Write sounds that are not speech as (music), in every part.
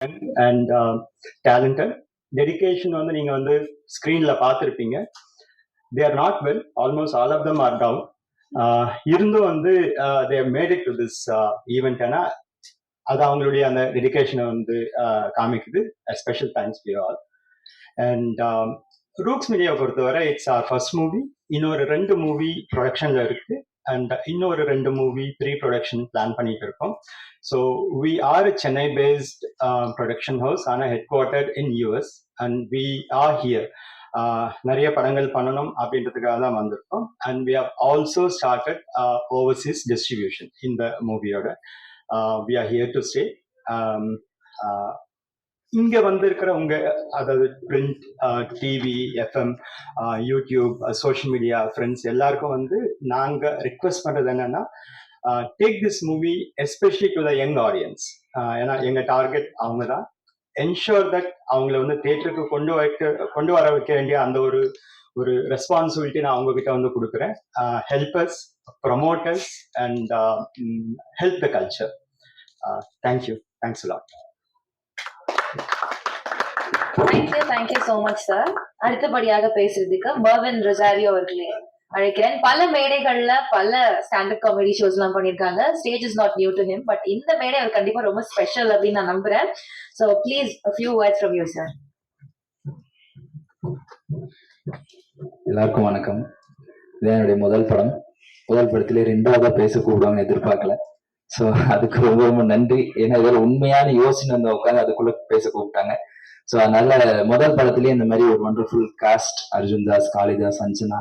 And talented dedication வந்து நீங்க வந்து ஸ்க்ரீனில் பார்த்துருப்பீங்க. They are not well almost all of them are down இருந்தும் வந்து they made it to this event ஏன்னா அது அவங்களுடைய அந்த டெடிகேஷனை வந்து uh, காமிக்குது special thanks to all and Rooks media பொறுத்தவரை இட்ஸ் ஆர் ஃபர்ஸ்ட் மூவி இன்னொரு ரெண்டு மூவி ப்ரொடக்ஷன்ல இருக்கு. அண்ட் இன்னொரு ரெண்டு மூவி ப்ரீ ப்ரொடக்ஷன் பிளான் பண்ணிட்டு இருக்கோம் so we are Chennai based production house ஆனால் head quarter in US and we are here நிறைய படங்கள் பண்ணணும் அப்படின்றதுக்காக தான் வந்திருக்கோம். And we have also started overseas distribution இந்த மூவியோட we are here to stay இங்க வந்திருக்கிற உங்க அதாவது print TV FM YouTube social media friends எல்லாருக்கும் வந்து நாங்க ரிக்வெஸ்ட் பண்றது என்னன்னா take this movie especially to the young audience ஏன்னா எங்க டார்கெட் அவங்க தான் என்ஷோர் தட் அவங்கள வந்து தேட்டருக்கு கொண்டு வைக்க கொண்டு வர வைக்க வேண்டிய அந்த ஒரு ஒரு ரெஸ்பான்சிபிலிட்டி நான் அவங்க கிட்ட வந்து கொடுக்குறேன். Helpers promoters and help the culture thank you thanks lot thank you thank you so much sir அடுத்தபடியாக பேசுறதுக்கு பர்வின் ரொசாரியோ அவர்களே அழைக்கிறேன். பல மேடைகள்ல பல ஸ்டாண்டப் காமெடி ஷோஸ் எல்லாம் பண்ணிருக்காங்க stage is not new to him but இந்த மேடை அவர் கண்டிப்பா ரொம்ப ஸ்பெஷல் அப்படின்னு நான் நம்புறேன். So please few words from you sir எல்லாருக்கும் வணக்கம். இது என்னுடைய முதல் படம். முதல் படத்திலே ரெண்டாவதா பேச கூப்பிடுவாங்கன்னு எதிர்பார்க்கல. ஸோ (laughs) அதுக்கு ரொம்ப ரொம்ப நன்றி. ஏன்னா இதில் உண்மையான யோசனை வந்து உட்காந்து அதுக்குள்ள பேச கூப்பிட்டாங்க. ஸோ அதனால முதல் படத்துலேயே இந்த மாதிரி ஒரு wonderful cast Arjun Das Kalidas Anjana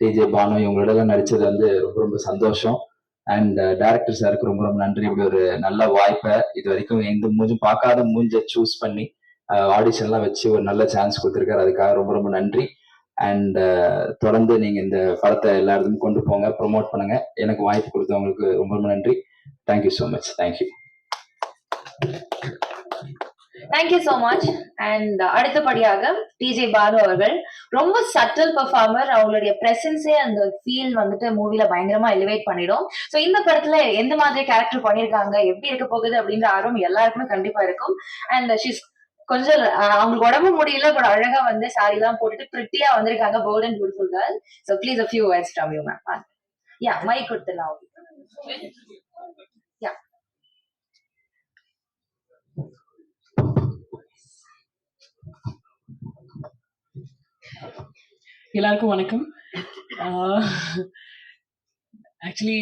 TJ Bhanu இவங்களோட எல்லாம் நடிச்சது வந்து ரொம்ப ரொம்ப சந்தோஷம். அண்ட் டேரக்டர் சாருக்கு ரொம்ப ரொம்ப நன்றி. இப்படி ஒரு நல்ல வாய்ப்பை இது வரைக்கும் எந்த மூஞ்சும் பார்க்காத மூஞ்ச சூஸ் பண்ணி uh, ஆடிஷன்லாம் வச்சு ஒரு நல்ல சான்ஸ் கொடுத்துருக்காரு. அதுக்காக ரொம்ப ரொம்ப நன்றி. அண்ட் uh, தொடர்ந்து நீங்க இந்த படத்தை எல்லா இடத்துக்கும் கொண்டு போங்க ப்ரொமோட் பண்ணுங்க. எனக்கு வாய்ப்பு கொடுத்தவங்களுக்கு ரொம்ப ரொம்ப நன்றி. Thank you so much thank you thank you so much and அடுத்தபடியாக டிஜே பாலு அவர்கள் ரொம்ப சட்டல் பெர்ஃபார்மர் அவங்களுடைய பிரசன்ஸே அந்த ஃபீல் வந்துட்டு மூவில பயங்கரமா எலிவேட் பண்ணிடும். ஸோ இந்த படத்துல எந்த மாதிரி கேரக்டர் பண்ணியிருக்காங்க எப்படி இருக்க போகுது அப்படின்ற ஆர்வம் எல்லாருக்குமே கண்டிப்பா இருக்கும். அண்ட் ஷீஸ் uh, கொஞ்சம் uh, அவங்களுக்கு உடம்பு முடியல பட் அழகா வந்து சாரி எல்லாம் போட்டுட்டு பிரிட்டியா வந்திருக்காங்க bold and beautiful girl so please a few words from you ma'am yeah mic கொடுத்துடலாம் எல்லாருக்கும் வணக்கம். ஆக்சுவலி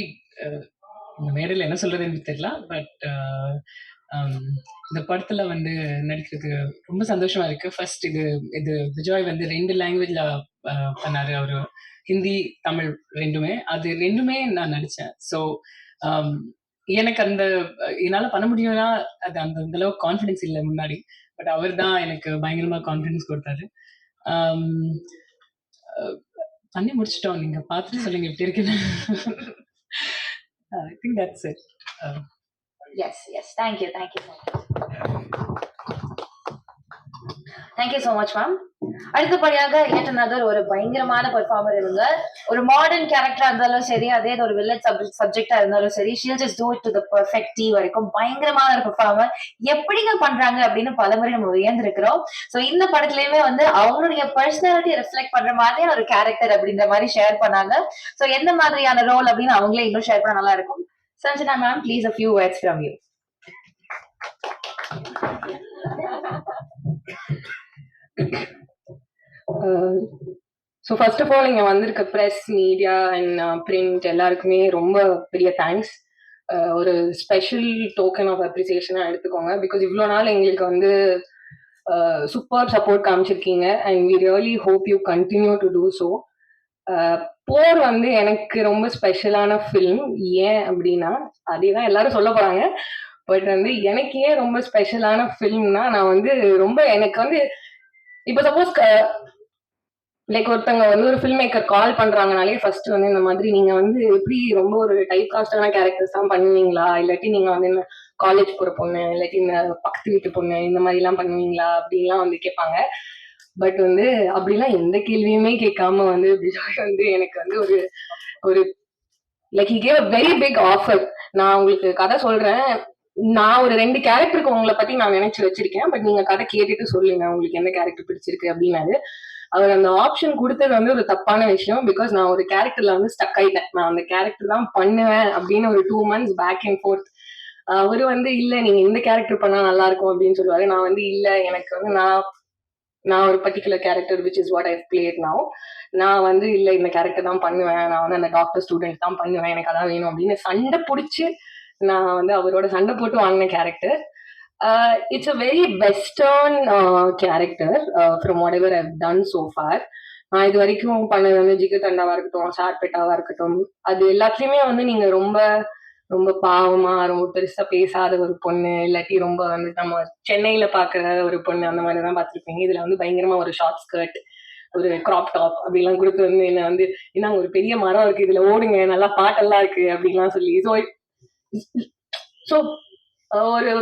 இந்த மேடையில் என்ன சொல்றதுன்னு தெரியல பட் இந்த படத்துல வந்து நடிக்கிறது ரொம்ப சந்தோஷமா இருக்கு. ஃபர்ஸ்ட் இது இது விஜய் வந்து ரெண்டு லாங்குவேஜ்ல பண்ணாரு அவரு. ஹிந்தி தமிழ் ரெண்டுமே. அது ரெண்டுமே நான் நடிச்சேன். ஸோ எனக்கு அந்த என்னால் பண்ண முடியும்னா அது அந்த அந்த அளவுக்கு கான்ஃபிடென்ஸ் இல்லை முன்னாடி. பட் அவர் தான் எனக்கு பயங்கரமாக கான்ஃபிடென்ஸ் கொடுத்தாரு. பண்ணி முடிச்சிட்டோம். நீங்க பார்த்துட்டு சொல்லுங்க எப்படி இருக்குன்னு. I think that's it yes yes thank you thank you thank you so much ma'am அடுத்தபடியாக ஏட்டன் another ஒரு பயங்கரமான பெர்ஃபார்மர் இவங்க. ஒரு மாடர்ன் கேரக்டரா இருந்தாலும் சரி அதே ஒரு வில்லேஜ் சப்ஜெக்ட் சப்ஜெக்டா இருந்தாலும் சரி she'll just do it to the perfect T வரைக்கும். பயங்கரமான ஒரு பெர்ஃபார்மர் எப்படிங்க பண்றாங்க அப்படின்னு பலமுறை நம்ம வியந்திருக்கிறோம் ஸோ இந்த படத்துலயுமே வந்து அவங்களுடைய பர்சனாலிட்டி ரிஃப்ளெக்ட் பண்ற மாதிரியான ஒரு கேரக்டர் அப்படின்ற மாதிரி ஷேர் பண்ணாங்க. ஸோ எந்த மாதிரியான ரோல் அப்படின்னு அவங்களே இன்னும் ஷேர் பண்ண நல்லா இருக்கும் Sanjana ma'am please a few words from you so first of all இங்கே வந்திருக்க ப்ரெஸ் மீடியா அண்ட் பிரிண்ட் எல்லாருக்குமே ரொம்ப பெரிய தேங்க்ஸ் ஒரு ஸ்பெஷல் டோக்கன் ஆஃப் அப்ரிசியேஷனாக எடுத்துக்கோங்க. பிகாஸ் இவ்வளோ நாள் எங்களுக்கு வந்து super support காமிச்சிருக்கீங்க. And we really hope you continue to do so for வந்து எனக்கு ரொம்ப ஸ்பெஷலான ஃபில்ம் ஏன் அப்படின்னா அதே தான் எல்லாரும் சொல்ல போகிறாங்க பட் வந்து எனக்கு ஏன் ரொம்ப ஸ்பெஷலான ஃபில்ம்னா நான் வந்து ரொம்ப எனக்கு வந்து இப்போ சப்போஸ் லைக் ஒருத்தவங்க வந்து ஒரு ஃபில்ம் மேக்கர் கால் பண்றாங்கனாலே ஃபர்ஸ்ட் வந்து இந்த மாதிரி நீங்க வந்து எப்படி ரொம்ப ஒரு டைப் காஸ்டான கேரக்டர்ஸ் தான் பண்ணுவீங்களா? இல்லாட்டி நீங்க வந்து இந்த காலேஜ் போற பொண்ணு இல்லாட்டி இந்த பக்கத்து வீட்டு பொண்ணு இந்த மாதிரி எல்லாம் பண்ணுவீங்களா? அப்படின்லாம் வந்து கேட்பாங்க. பட் வந்து அப்படிலாம் எந்த கேள்வியுமே கேட்காம வந்து பிஜாய் வந்து எனக்கு வந்து ஒரு ஒரு like he gave a very big offer நான் உங்களுக்கு கதை சொல்றேன். நான் ஒரு ரெண்டு கேரக்டருக்கு உங்களை பத்தி நான் நினைச்சு வச்சிருக்கேன். பட் நீங்க கதை கேட்டுட்டு சொல்லுங்க. உங்களுக்கு எந்த கேரக்டர் பிடிச்சிருக்கு அப்படின்னாரு. அவர் அந்த ஆப்ஷன் கொடுத்தது வந்து ஒரு தப்பான விஷயம் பிகாஸ் நான் ஒரு கேரக்டர்ல வந்து ஸ்டக் ஆயிட்டேன். நான் அந்த கேரக்டர் தான் பண்ணுவேன் அப்படின்னு ஒரு two months back and forth அவர் வந்து இல்ல நீங்க இந்த கேரக்டர் பண்ணா நல்லா இருக்கும் அப்படின்னு சொல்லுவாரு. நான் வந்து இல்ல எனக்கு வந்து நான் நான் ஒரு particular character which is what I played now. நான் வந்து இல்ல இந்த கேரக்டர் தான் பண்ணுவேன். நான் வந்து அந்த டாக்டர் ஸ்டூடெண்ட் தான் பண்ணுவேன். எனக்கு அதான் வேணும் அப்படின்னு சண்டை பிடிச்சி நான் வந்து அவரோட சண்டை போட்டு வாங்கின character it's a very uh, character from uh, uh, from whatever I've done so far. நான் இது வரைக்கும் பண்ணது வந்து ஜிகு தண்டாவா இருக்கட்டும் ஷார்பெட்டாவா இருக்கட்டும் அது எல்லாத்துலயுமே வந்து நீங்க ரொம்ப ரொம்ப பாவமா ரொம்ப பெருசா பேசாத ஒரு பொண்ணு இல்லாட்டி ரொம்ப வந்து நம்ம சென்னையில பாக்குற ஒரு பொண்ணு அந்த மாதிரி தான் பார்த்திருப்பீங்க இதுல வந்து பயங்கரமா ஒரு ஷார்ட் ஸ்கர்ட் ஒரு கிராப் டாப் அப்படிலாம் கொடுத்து வந்து என்ன வந்து என்ன ஒரு பெரிய மரம் இருக்கு இதுல ஓடுங்க நல்லா பாட்டெல்லாம் இருக்கு அப்படின்லாம் சொல்லி ஸோ ஸோ ஒரு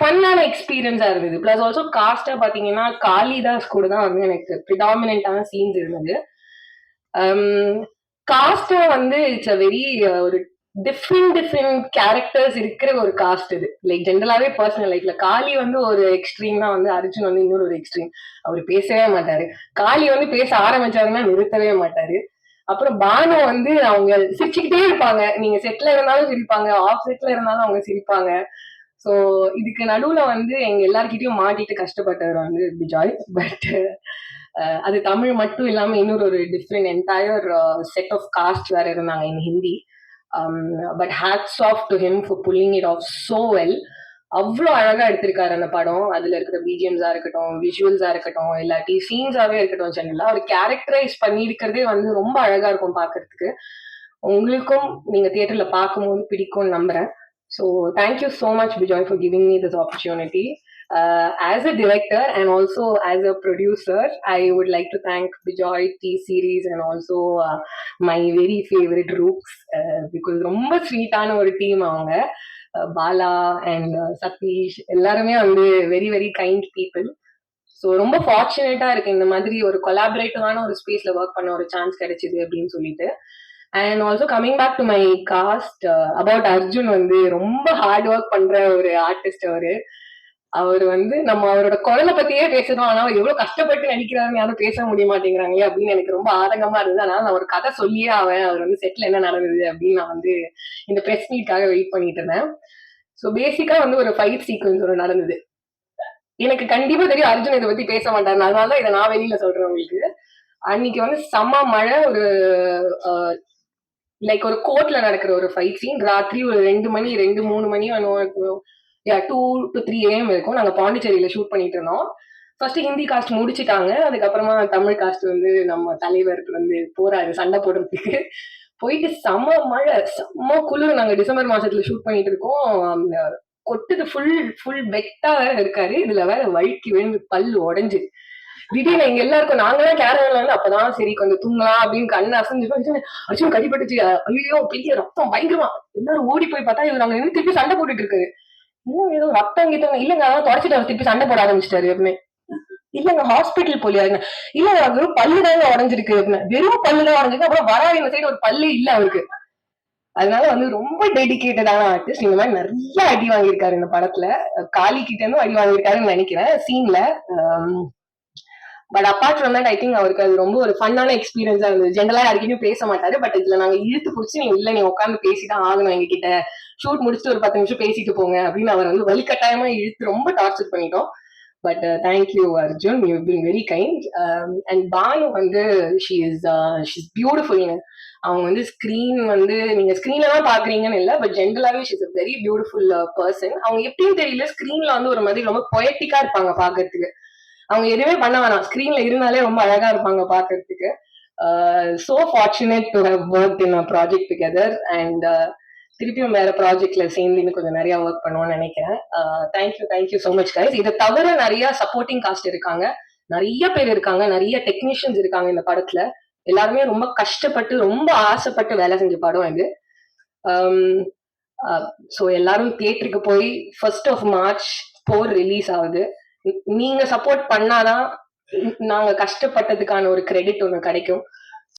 ஃபன்னான எக்ஸ்பீரியன்ஸா இருந்தது. பிளஸ் ஆல்சோ காஸ்டா பாத்தீங்கன்னா காளிதாஸ் கூட தான் வந்து எனக்கு ப்ரிடாமினான சீன்ஸ் இருந்தது. காஸ்டா வந்து இட்ஸ் அ வெரி ஒரு டிஃப்ரெண்ட் டிஃப்ரெண்ட் கேரக்டர்ஸ் இருக்கிற ஒரு காஸ்ட் இது. லைக் ஜென்ரலாவே பர்சனல் லைஃப்ல காளி வந்து ஒரு எக்ஸ்ட்ரீம் தான் வந்து அர்ஜுன் வந்து இன்னொரு ஒரு எக்ஸ்ட்ரீம் அவர் பேசவே மாட்டாரு. காளி வந்து பேச ஆரம்பிச்சாருன்னா நிறுத்தவே மாட்டாரு. அப்புறம் பானு வந்து அவங்க சிரிச்சுக்கிட்டே இருப்பாங்க. நீங்க செட்ல இருந்தாலும் சிரிப்பாங்க ஆஃப் செட்ல இருந்தாலும் அவங்க சிரிப்பாங்க. ஸோ இதுக்கு நடுவுல வந்து எங்க எல்லார்கிட்டயும் மாட்டிட்டு கஷ்டப்பட்டவர் வந்து பிஜாய். பட் அது தமிழ் மட்டும் இல்லாம இன்னொரு ஒரு different entire set of cast வேற இருந்தாங்க in Hindi. But hats off to him for pulling it off so well அவ்வளோ அழகா எடுத்திருக்காரு அந்த படம். அதுல இருக்கிற பிஜிஎம்ஸா இருக்கட்டும் விஷுவல்ஸா இருக்கட்டும் இல்லாட்டி சீன்ஸாவே இருக்கட்டும் ஜெனரலா அவர் கேரக்டரைஸ் பண்ணியிருக்கிறதே வந்து ரொம்ப அழகா இருக்கும் பார்க்கறதுக்கு உங்களுக்கும் நீங்க தியேட்டர்ல பார்க்கும்போது பிடிக்கும்னு நம்புறேன். So thank you so much, much Bijoy giving giving this opportunity. Uh, opportunity as a director and also as a producer, I would like to thank Bijoy T series and also uh, my very favorite Rooks uh, because ரொம்ப ஸ்வீட்டான ஒரு team அவங்க. Bala and Sathish எல்லாருமே வந்து very very kind people so ரொம்ப ஃபார்ச்சுனேட்டா இருக்கு. இந்த மாதிரி ஒரு கொலாபரேட்டிவான ஒரு ஸ்பேஸ்ல ஒர்க் பண்ண ஒரு சான்ஸ் கிடைச்சிது அப்படின்னு சொல்லிட்டு. And also coming back to my cast about Arjun வந்து ரொம்ப ஹார்ட் ஒர்க் பண்ற ஒரு ஆர்டிஸ்ட் அவரு. அவர் வந்து நம்ம அவரோட குரலை பத்தியே பேசுறோம் ஆனா அவர் எவ்வளவு கஷ்டப்பட்டு நினைக்கிறாருன்னு யாரும் பேச முடிய மாட்டேங்கிறாங்களே அப்படின்னு எனக்கு ரொம்ப ஆதங்கமா இருந்தது. அதனால நான் ஒரு கதை சொல்லியே அவன் அவர் வந்து செட்டில் என்ன நடந்தது அப்படின்னு நான் வந்து இந்த பிரஸ் மீட்காக வெயிட் பண்ணிட்டு இருந்தேன். ஸோ பேசிக்கா வந்து ஒரு ஃபைட் சீக்வன்ஸ் ஒரு நடந்தது. எனக்கு கண்டிப்பா தெரியும் அர்ஜுன் இதை பத்தி பேச மாட்டாரு அதனால தான் இதை நான் வெளியில சொல்றேன் உங்களுக்கு. அன்னைக்கு வந்து செம்ம மழை ஒரு லைக் ஒரு கோர்ட்ல நடக்கிற ஒரு ஃபைட் சீன் ராத்திரி ஒரு ரெண்டு மணி ரெண்டு மூணு மணி டூ டு த்ரீ ஏஎம் இருக்கும் நாங்க பாண்டிச்சேரியில ஷூட் பண்ணிட்டு இருந்தோம். ஃபர்ஸ்ட் ஹிந்தி காஸ்ட் முடிச்சிட்டாங்க. அதுக்கப்புறமா தமிழ் காஸ்ட் வந்து நம்ம தலைவர் வந்து போறாரு சண்டை போடுறதுக்கு. போயிட்டு செம மழை செம்ம குளிர் நாங்க டிசம்பர் மாசத்துல ஷூட் பண்ணிட்டு இருக்கோம். அந்த கொட்டுது ஃபுல் ஃபுல் வெட்டா வேற இருக்காரு. இதுல வேற வழுக்கி விழுந்து பல் உடஞ்சு. திடீர்னு எங்க எல்லாருக்கும் நாங்களாம் கேரளால இருந்து அப்பதான் சரி கொஞ்சம் தூங்கலாம் அப்படின்னு கண்ணு அசைஞ்சு அர்ஜுன் கடிப்பட்டுச்சு ஐயோ பெரிய ரத்தம் பயங்கரமா. எல்லாரும் ஓடி போய் பார்த்தா இவர் நாங்க நின்று திருப்பி சண்டை போட்டுட்டு இருக்காரு. இன்னும் ஏதோ ரத்தம் கிட்ட இல்லங்க அதான் தொடச்சிட்டு அவர் திருப்பி சண்டை போட ஆரம்பிச்சிட்டாரு எப்பவுமே. இல்லங்க ஹாஸ்பிட்டல் போலியாருங்க இல்ல வெறும் பல்லு தாங்க உடஞ்சிருக்கு வெறும் பல்லு தான் உடஞ்சிருக்கு அப்புறம் வராது இந்த சைடு ஒரு பல்லு இல்ல அவருக்கு. அதனால வந்து ரொம்ப டெடிக்கேட்டடான ஆர்டிஸ்ட் இந்த மாதிரி நிறைய அடி வாங்கியிருக்காரு இந்த படத்துல. காளி கிட்ட இருந்தும் அடி வாங்கியிருக்காருன்னு நினைக்கிறேன் சீன்ல but apart from that I think அவருக்கு அது ரொம்ப ஒரு ஃபன்னான எக்ஸ்பீரியன்ஸா இருந்தது. ஜென்ரலா யாருக்கிட்டையும் பேச மாட்டாரு பட் இதுல நாங்க இழுத்து பிடிச்சி நீங்க இல்ல நீ உட்காந்து பேசிதான் ஆகணும் எங்ககிட்ட ஷூட் முடிச்சுட்டு ஒரு பத்து நிமிஷம் பேசிட்டு போங்க. அப்படின்னு அவர் வந்து வலுக்கட்டாயமா இழுத்து ரொம்ப டார்ச்சர் பண்ணிட்டோம். But thank you Arjun you been very kind and Banu வந்து ஷி இஸ் ஷி இஸ் பியூட்டிஃபுல்ங்க அவங்க வந்து ஸ்க்ரீன் வந்து நீங்க ஸ்க்ரீன்ல தான் பாக்குறீங்கன்னு இல்லை but ஜென்ரலாவே she is a very beautiful person அவங்க எப்படின்னு தெரியல ஸ்க்ரீன்ல வந்து ஒரு மாதிரி ரொம்ப பொயட்டிக்கா இருப்பாங்க பாக்குறதுக்கு. அவங்க எதுவுமே பண்ண வேணாம். ஸ்க்ரீன்ல இருந்தாலே ரொம்ப அழகா இருப்பாங்க பாக்குறதுக்கு. So fortunate to have work in a project together and திருப்பியும் வேற ப்ராஜெக்ட்ல சேர்ந்து இன்னும் கொஞ்சம் நிறைய ஒர்க் பண்ணுவோம்னு நினைக்கிறேன். Thank you thank you so much guys இதை தவிர நிறைய சப்போர்ட்டிங் காஸ்ட் இருக்காங்க. நிறைய பேர் இருக்காங்க. நிறைய டெக்னீஷியன்ஸ் இருக்காங்க இந்த படத்துல. எல்லாருமே ரொம்ப கஷ்டப்பட்டு ரொம்ப ஆசைப்பட்டு வேலை செஞ்ச படம் இது. ஸோ எல்லாரும் தியேட்டருக்கு போய் first of March for release ஆகுது. நீங்க சப்போர்ட் பண்ணாதான் நாங்க கஷ்டப்பட்டதுக்கான ஒரு கிரெடிட் ஒண்ணு கிடைக்கும்.